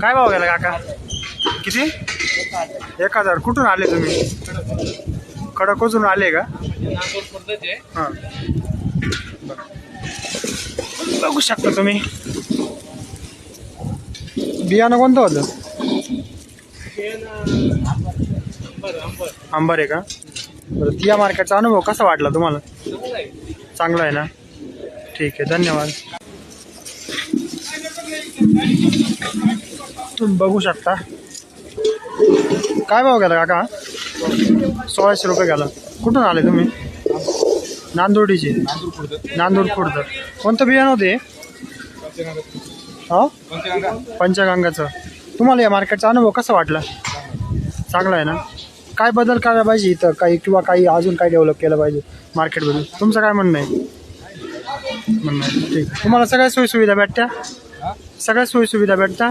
काय भाव गेला काका? किती? एक हजार. कुठून आले तुम्ही? खडकोजून आले का? हां. बघू शकता तुम्ही. बियाणं कोणतं होतं? आंबर आहे का? बरं तिया मार्केटचा अनुभव कसा वाटला तुम्हाला? चांगला आहे ना? ठीक आहे धन्यवाद. बघू शकता. काय भाव गेला काका? सोळाशे रुपये गेला. कुठून आले तुम्ही? नांदुर्डीचे. नांदूर खुर्द कोणतं बियाणं होते हो? पंचगंगाचं. तुम्हाला या मार्केटचा अनुभव कसा वाटला? चांगला आहे ना? काय बदल करायला पाहिजे इथं? काही किंवा काही अजून काय डेव्हलप केलं पाहिजे मार्केटबद्दल तुमचं काय म्हणणं आहे? म्हणणं आहे. ठीक. तुम्हाला सगळ्या सोयीसुविधा भेटत्या? सगळ्या सोयीसुविधा भेटत्या?